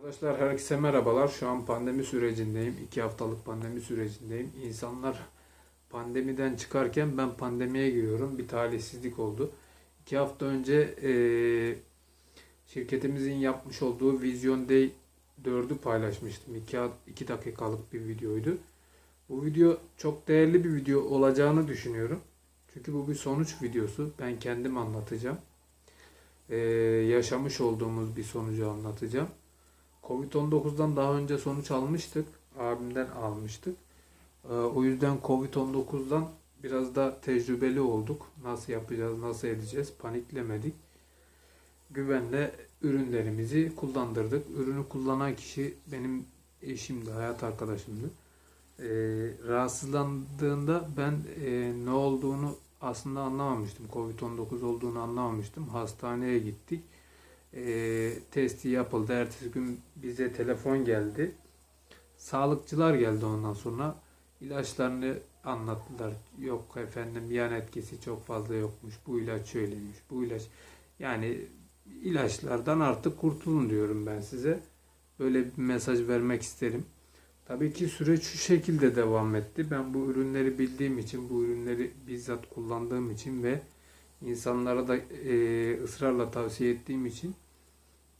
Arkadaşlar herkese merhabalar. Şu an pandemi sürecindeyim. İki haftalık pandemi sürecindeyim. İnsanlar pandemiden çıkarken ben pandemiye giriyorum. Bir talihsizlik oldu. İki hafta önce eee, şirketimizin yapmış olduğu Vision Day 4'ü paylaşmıştım. 2, 2 dakikalık bir videoydu. Bu video çok değerli bir video olacağını düşünüyorum. Çünkü bu bir sonuç videosu. Ben kendim anlatacağım. Eee, yaşamış olduğumuz bir sonucu anlatacağım. Covid-19'dan daha önce sonuç almıştık. Abimden almıştık. Ee, o yüzden Covid-19'dan biraz da tecrübeli olduk. Nasıl yapacağız, nasıl edeceğiz paniklemedik. Güvenle ürünlerimizi kullandırdık. Ürünü kullanan kişi benim eşimdi, hayat arkadaşımdı. Ee, rahatsızlandığında ben e, ne olduğunu aslında anlamamıştım. Covid-19 olduğunu anlamamıştım. Hastaneye gittik e, testi yapıldı. Ertesi gün bize telefon geldi. Sağlıkçılar geldi ondan sonra. ilaçlarını anlattılar. Yok efendim yan etkisi çok fazla yokmuş. Bu ilaç şöyleymiş. Bu ilaç yani ilaçlardan artık kurtulun diyorum ben size. Böyle bir mesaj vermek isterim. Tabii ki süreç şu şekilde devam etti. Ben bu ürünleri bildiğim için, bu ürünleri bizzat kullandığım için ve insanlara da e, ısrarla tavsiye ettiğim için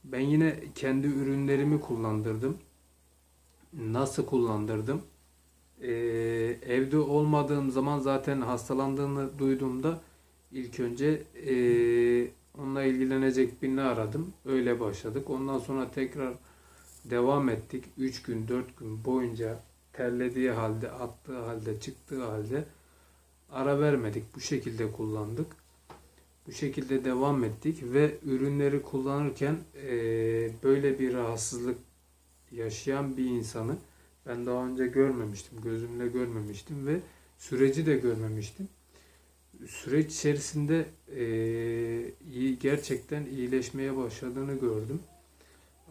ben yine kendi ürünlerimi kullandırdım. Nasıl kullandırdım? E, evde olmadığım zaman zaten hastalandığını duyduğumda ilk önce e, onunla ilgilenecek birini aradım. Öyle başladık. Ondan sonra tekrar devam ettik. 3 gün 4 gün boyunca terlediği halde, attığı halde, çıktığı halde ara vermedik. Bu şekilde kullandık. Bu şekilde devam ettik ve ürünleri kullanırken eee, böyle bir rahatsızlık yaşayan bir insanı ben daha önce görmemiştim, gözümle görmemiştim ve süreci de görmemiştim. Süreç içerisinde eee, iyi gerçekten iyileşmeye başladığını gördüm.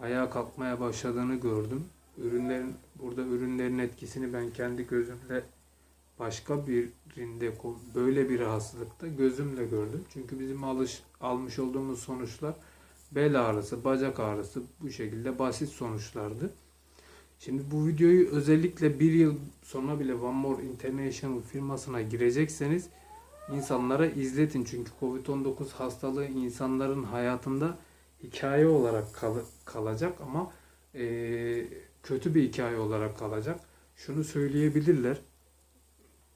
Ayağa kalkmaya başladığını gördüm. Ürünlerin burada ürünlerin etkisini ben kendi gözümle başka birinde böyle bir rahatsızlıkta gözümle gördüm. Çünkü bizim alış, almış olduğumuz sonuçlar bel ağrısı, bacak ağrısı bu şekilde basit sonuçlardı. Şimdi bu videoyu özellikle bir yıl sonra bile One More International firmasına girecekseniz insanlara izletin. Çünkü Covid-19 hastalığı insanların hayatında hikaye olarak kal- kalacak ama eee, kötü bir hikaye olarak kalacak. Şunu söyleyebilirler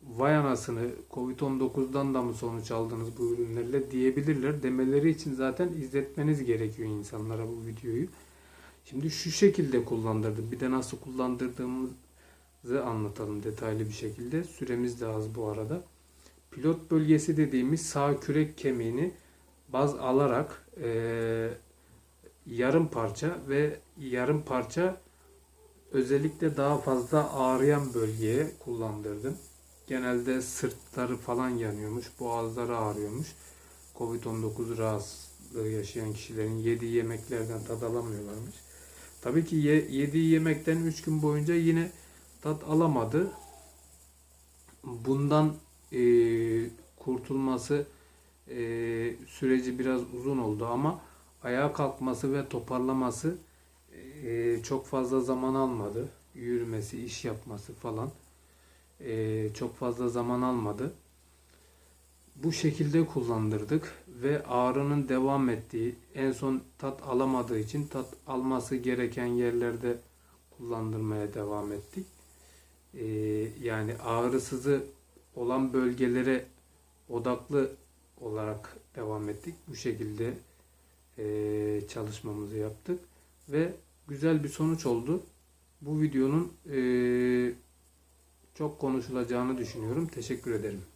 vay anasını Covid-19'dan da mı sonuç aldınız bu ürünlerle diyebilirler. Demeleri için zaten izletmeniz gerekiyor insanlara bu videoyu. Şimdi şu şekilde kullandırdım. Bir de nasıl kullandırdığımızı anlatalım detaylı bir şekilde. Süremiz de az bu arada. Pilot bölgesi dediğimiz sağ kürek kemiğini baz alarak eee, yarım parça ve yarım parça özellikle daha fazla ağrıyan bölgeye kullandırdım. Genelde sırtları falan yanıyormuş, boğazları ağrıyormuş. Covid-19 rahatsızlığı yaşayan kişilerin yediği yemeklerden tad alamıyorlarmış. Tabii ki ye- yediği yemekten 3 gün boyunca yine tat alamadı. Bundan eee, kurtulması eee, süreci biraz uzun oldu ama ayağa kalkması ve toparlaması eee, çok fazla zaman almadı. Yürümesi, iş yapması falan eee, çok fazla zaman almadı. Bu şekilde kullandırdık ve ağrının devam ettiği, en son tat alamadığı için tat alması gereken yerlerde kullandırmaya devam ettik. Eee, yani ağrısızı olan bölgelere odaklı olarak devam ettik. Bu şekilde eee, çalışmamızı yaptık ve güzel bir sonuç oldu. Bu videonun eee, çok konuşulacağını düşünüyorum. Teşekkür ederim.